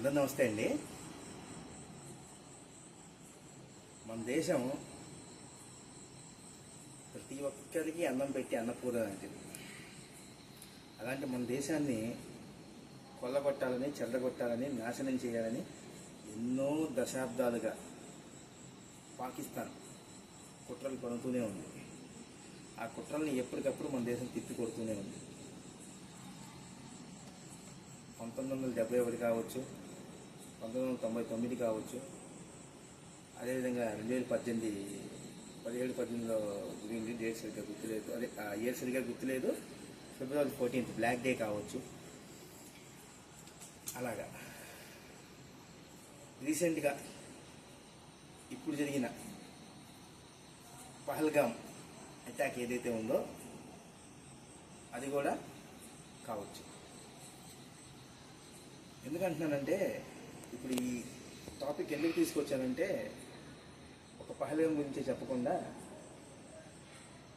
అందరు నమస్తే అండి. మన దేశం ప్రతి ఒక్కరికి అన్నం పెట్టి అన్నపూర లాంటిది. అలాంటి మన దేశాన్ని కొల్లగొట్టాలని చెల్లగొట్టాలని నాశనం చేయాలని ఎన్నో దశాబ్దాలుగా పాకిస్తాన్ కుట్రలు పడుతూనే ఉంది. ఆ కుట్రల్ని ఎప్పటికప్పుడు మన దేశం తిప్పి కొడుతూనే ఉంది. పంతొమ్మిది వందల డెబ్బై ఒకటి కావచ్చు పంతొమ్మిది వందల తొంభై తొమ్మిది కావచ్చు. అదేవిధంగా రెండు వేల పద్దెనిమిది పదిహేడు పద్దెనిమిదిలో గురించి డేట్ సరిగ్గా గుర్తులేదు. అదే ఇయర్ సరిగ్గా గుర్తులేదు. ఫిబ్రవరి ఫోర్టీన్త్ బ్లాక్ డే కావచ్చు. అలాగా. రీసెంట్గా ఇప్పుడు జరిగిన పహల్గామ్ అటాక్ ఏదైతే ఉందో అది కూడా కావచ్చు. ఎందుకంటున్నానంటే ఇప్పుడు ఈ టాపిక్ ఎందుకు తీసుకొచ్చానంటే ఒక పహల్గాం గురించి చెప్పకుండా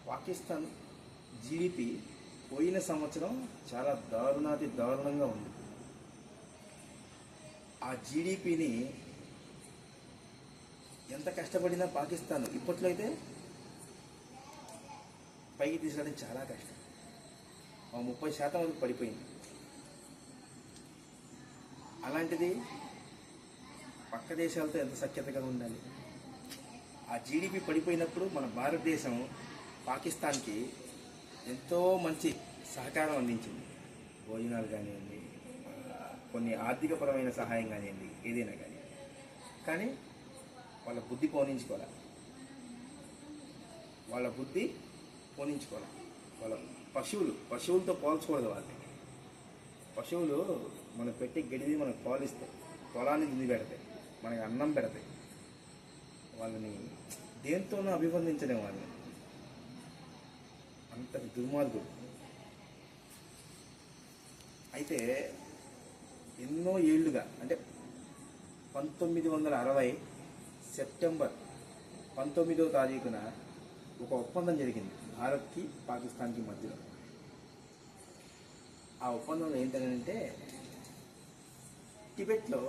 పాకిస్తాన్ జీడిపి పోయిన సంవత్సరం చాలా దారుణాతి దారుణంగా ఉంది. ఆ జీడిపిని ఎంత కష్టపడినా పాకిస్తాన్ ఇప్పట్లో అయితే పైకి తీసుకురావడం చాలా కష్టం. ఆ ముప్పై శాతం వరకు పడిపోయింది. అలాంటిది పక్క దేశాలతో ఎంత సఖ్యతగా ఉండాలి? ఆ జీడిపి పడిపోయినప్పుడు మన భారతదేశం పాకిస్తాన్కి ఎంతో మంచి సహకారం అందించింది. భోజనాలు కానివ్వండి కొన్ని ఆర్థికపరమైన సహాయం కానివ్వండి ఏదైనా కానీ కానీ వాళ్ళ బుద్ధి పోనించుకోవాలి? వాళ్ళ బుద్ధి పోనించుకోవాలి? వాళ్ళ పశువులు పశువులతో పోల్చకూడదు వాళ్ళని. పశువులు మనం పెట్టి గడిది మనకు పాలిస్తాయి పొలాన్ని తిండి పెడతాయి మనకి అన్నం పెడతాయి. వాళ్ళని దేంతోనూ అభివందించలేము వాళ్ళని. అంతటి దుర్మార్గుడు. అయితే ఎన్నో ఏళ్ళుగా అంటే పంతొమ్మిది వందల అరవై సెప్టెంబర్ పంతొమ్మిదవ తారీఖున ఒక ఒప్పందం జరిగింది భారత్కి పాకిస్తాన్కి మధ్యలో. ఆ ఒప్పందంలో ఏంటంటే టిబెట్లో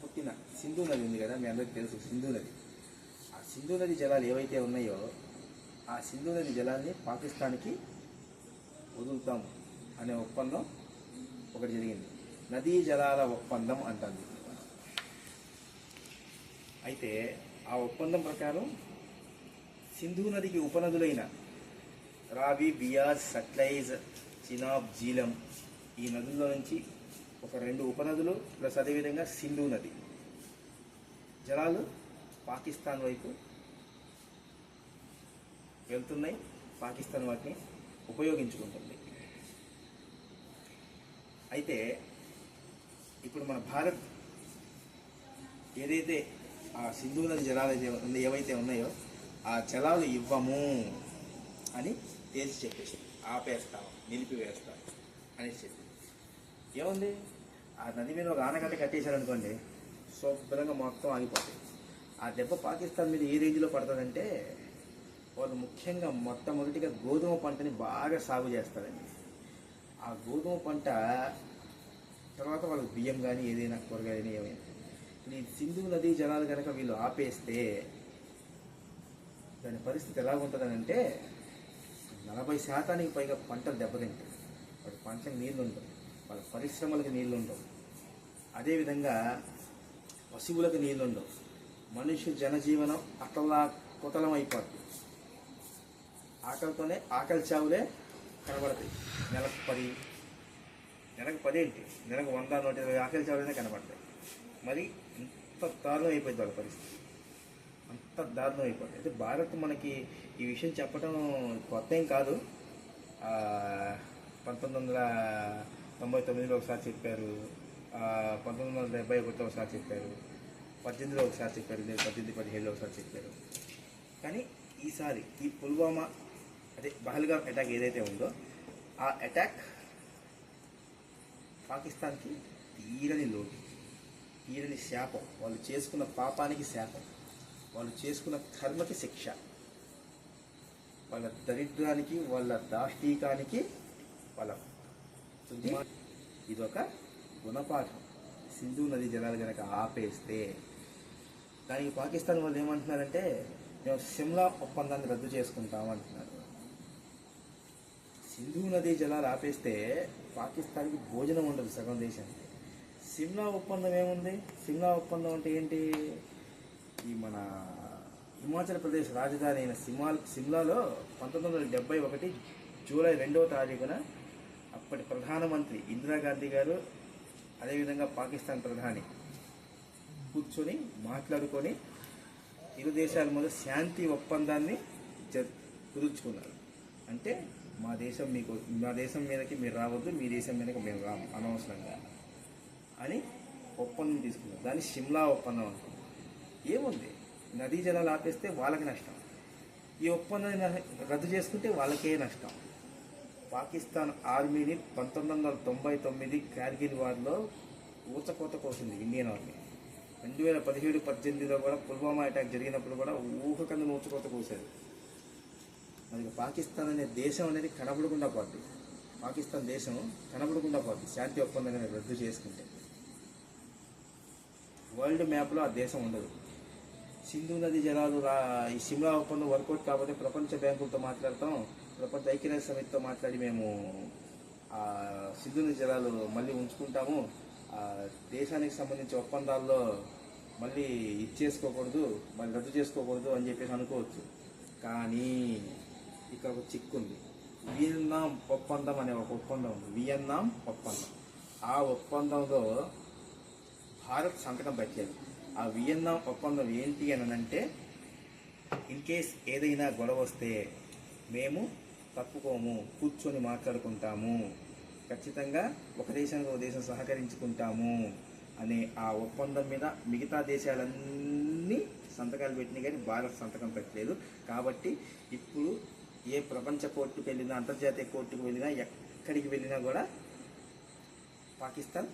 పుట్టిన సింధు నది ఉంది కదా మీ అందరికీ తెలుసు సింధు నది. ఆ సింధు నది జలాలు ఏవైతే ఉన్నాయో ఆ సింధు నది జలాన్ని పాకిస్తాన్కి వదులుతాం అనే ఒప్పందం ఒకటి జరిగింది. నదీ జలాల ఒప్పందం అంటుంది అయితే ఆ ఒప్పందం ప్రకారం సింధు నదికి ఉపనదులైన రావి బియాజ్ సట్లైజ్ చినాబ్ జీలం ఈ నదుల్లో నుంచి ఒక రెండు ఉపనదులు ప్లస్ అదేవిధంగా సింధు నది. జలాలు పాకిస్తాన్ వైపు వెళ్తున్నాయి. పాకిస్తాన్ వాటిని ఉపయోగించుకుంటుంది. అయితే ఇప్పుడు మన భారత్ ఏదైతే ఆ సింధు నది జలాలు అయితే ఏవైతే ఉన్నాయో ఆ జలాలు ఇవ్వము అని తేల్చి చెప్పేసి ఆపేస్తాం నిలిపివేస్తాం అనేసి చెప్పి ఏముంది? ఆ నది మీద ఒక ఆనకట్ట కట్టేశారనుకోండి శుభ్రంగా మొత్తం ఆగిపోతాయి. ఆ దెబ్బ పాకిస్తాన్ మీద ఏ రేంజ్లో పడుతుందంటే వాళ్ళు ముఖ్యంగా మొట్టమొదటిగా గోధుమ పంటని బాగా సాగు చేస్తారండి. ఆ గోధుమ పంట తర్వాత వాళ్ళకి బియ్యం కానీ ఏదైనా కూరగాయని ఏమైనా. ఈ సింధు నదీ జలాలు కనుక వీళ్ళు ఆపేస్తే దాని పరిస్థితి ఎలా ఉంటుందనంటే నలభై శాతానికి పైగా పంటలు దెబ్బతింటాయి. వాటి పంటలకు నీళ్ళు ఉంటుంది వాళ్ళ పరిశ్రమలకు నీళ్ళు ఉండవు అదేవిధంగా పశువులకు నీళ్ళు ఉండవు మనుష్య జనజీవనం అట్లా కుతలం అయిపోతుంది ఆకలితోనే ఆకలి చావులే కనబడతాయి. నెలకు పది నెలకు పది ఏంటి నెలకు వంద నూట ఇరవై ఆకలి చావులనే కనబడతాయి. మరి ఇంత దారుణం అయిపోయింది వాళ్ళ పరిస్థితి. అంత దారుణం అయిపోయింది అయితే భారత్ మనకి ఈ విషయం చెప్పడం కొత్త ఏం కాదు. పంతొమ్మిది వందల తొంభై తొమ్మిదిలో ఒకసారి చెప్పారు. పంతొమ్మిది వందల డెబ్బై ఒకటిలో ఒకసారి చెప్పారు. పద్దెనిమిదిలో ఒకసారి చెప్పారు. లేదు పద్దెనిమిది పదిహేడులో ఒకసారి చెప్పారు. కానీ ఈసారి ఈ పుల్వామా అదే పహల్గామ్ అటాక్ ఏదైతే ఉందో ఆ అటాక్ పాకిస్తాన్కి తీరని లోటు తీరని శాపం. వాళ్ళు చేసుకున్న పాపానికి శాపం. వాళ్ళు చేసుకున్న కర్మకి శిక్ష. వాళ్ళ దరిద్రానికి వాళ్ళ దాష్టీకానికి వాళ్ళ ఇది ఒక గుణపాఠం. సింధు నది జలాలు కనుక ఆపేస్తే దానికి పాకిస్తాన్ వాళ్ళు ఏమంటున్నారంటే మేము సిమ్లా ఒప్పందాన్ని రద్దు చేసుకుంటాం అంటున్నారు. సింధు నదీ జలాలు ఆపేస్తే పాకిస్తాన్కి భోజనం ఉండదు సగం దేశానికి సిమ్లా ఒప్పందం ఏముంది? సిమ్లా ఒప్పందం అంటే ఏంటి? ఈ మన హిమాచల్ ప్రదేశ్ రాజధాని అయిన సిమాల్ సిమ్లాలో పంతొమ్మిది వందల డెబ్బై ఒకటి జూలై రెండవ తారీఖున అప్పటి ప్రధానమంత్రి ఇందిరాగాంధీ గారు అదేవిధంగా పాకిస్తాన్ ప్రధాని కూర్చొని మాట్లాడుకొని ఇరు దేశాల మధ్య శాంతి ఒప్పందాన్ని జ- కుదుర్చుకున్నారు. అంటే మా దేశం మీకు మా దేశం మీదకి మీరు రావద్దు మీ దేశం మీదకి మేము రాము అనవసరంగా అని ఒప్పందం తీసుకున్నారు. దాన్ని షిమ్లా ఒప్పందం అనుకున్నాం ఏముంది? నదీ జలాలు ఆపేస్తే వాళ్ళకి నష్టం. ఈ ఒప్పందాన్ని రద్దు చేసుకుంటే వాళ్ళకే నష్టం. పాకిస్తాన్ ఆర్మీని పంతొమ్మిది వందల తొంభై తొమ్మిది కార్గిల్ వార్లో ఊచకోత కోసింది ఇండియన్ ఆర్మీ. రెండు వేల పదిహేడు పద్దెనిమిదిలో కూడా పుల్వామా అటాక్ జరిగినప్పుడు కూడా ఊహకందు ఊచకోత కోసారు మరి పాకిస్తాన్ అనే దేశం అనేది కనబడకుండా పోద్ది. పాకిస్తాన్ దేశం కనబడకుండా పోద్ది. శాంతి ఒప్పందాన్ని రద్దు చేసుకుంటే. వరల్డ్ మ్యాప్లో ఆ దేశం ఉండదు. సింధు నది జలాలు రా ఈ సిమ్లా ఒప్పందం వర్కౌట్ కాకపోతే ప్రపంచ బ్యాంకులతో మాట్లాడతాం. ప్రపంచ ఐక్యరాజ్య సమితితో మాట్లాడి మేము ఆ సింధు జలాలు మళ్ళీ ఉంచుకుంటాము. దేశానికి సంబంధించి ఒప్పందాల్లో మళ్ళీ ఇచ్చేసుకోకూడదు మళ్ళీ రద్దు చేసుకోకూడదు అని చెప్పేసి అనుకోవచ్చు. కానీ ఇక్కడ ఒక చిక్కుంది వియన్నాం ఒప్పందం అనే ఒక ఒప్పందం ఉంది. వియన్నాం ఒప్పందం. ఆ ఒప్పందంలో భారత్ సంతకం పెట్టలేదు ఆ వియన్నా ఒప్పందం ఏంటి అని అంటే ఇన్ కేస్ ఏదైనా గొడవ వస్తే మేము తప్పుకోము కూర్చొని మాట్లాడుకుంటాము. ఖచ్చితంగా ఒక దేశానికి ఒక దేశం సహకరించుకుంటాము అనే ఆ ఒప్పందం మీద మిగతా దేశాలన్నీ సంతకాలు పెట్టినాయి కానీ భారత్ సంతకం పెట్టలేదు. కాబట్టి ఇప్పుడు ఏ ప్రపంచ కోర్టుకు వెళ్ళినా అంతర్జాతీయ కోర్టుకు వెళ్ళినా ఎక్కడికి వెళ్ళినా కూడా పాకిస్తాన్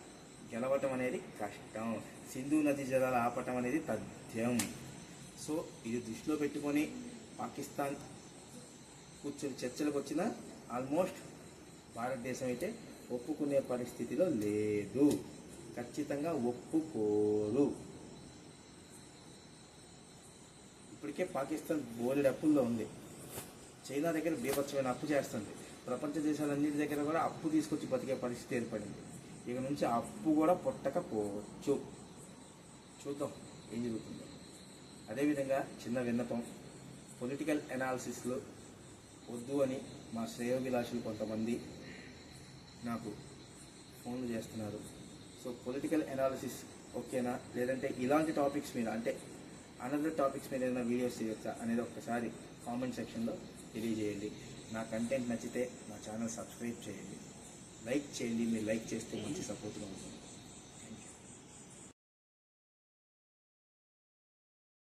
గెలవటం అనేది కష్టం. సింధు నది జలాలు ఆపటం అనేది తథ్యం. సో ఇది దృష్టిలో పెట్టుకొని పాకిస్తాన్ కూర్చొని చర్చలకు వచ్చిన ఆల్మోస్ట్ భారతదేశం అయితే ఒప్పుకునే పరిస్థితిలో లేదు. ఖచ్చితంగా ఒప్పుకోరు. ఇప్పటికే పాకిస్తాన్ బోలెడు అప్పుల్లో ఉంది. చైనా దగ్గర బీభత్సమైన అప్పు చేస్తుంది. ప్రపంచ దేశాలన్నింటి దగ్గర కూడా అప్పు తీసుకొచ్చి బతికే పరిస్థితి ఏర్పడింది. ఇక నుంచి అప్పు కూడా పుట్టకపోవచ్చు. చూద్దాం ఏం జరుగుతుందో. అదేవిధంగా చిన్న విన్నపం పొలిటికల్ అనాలిసిస్లో వద్దు అని మా శ్రేయోభిలాషులు కొంతమంది నాకు ఫోన్లు చేస్తున్నారు. సో పొలిటికల్ ఎనాలిసిస్ ఓకేనా? లేదంటే ఇలాంటి టాపిక్స్ మీద అంటే అనదర్ టాపిక్స్ మీద ఏదైనా వీడియోస్ చేయొచ్చా అనేది ఒక్కసారి కామెంట్ సెక్షన్లో తెలియజేయండి. నా కంటెంట్ నచ్చితే నా ఛానల్ సబ్స్క్రైబ్ చేయండి. లైక్ చేయండి మీరు లైక్ చేస్తే మంచి సపోర్ట్గా ఉంటుంది.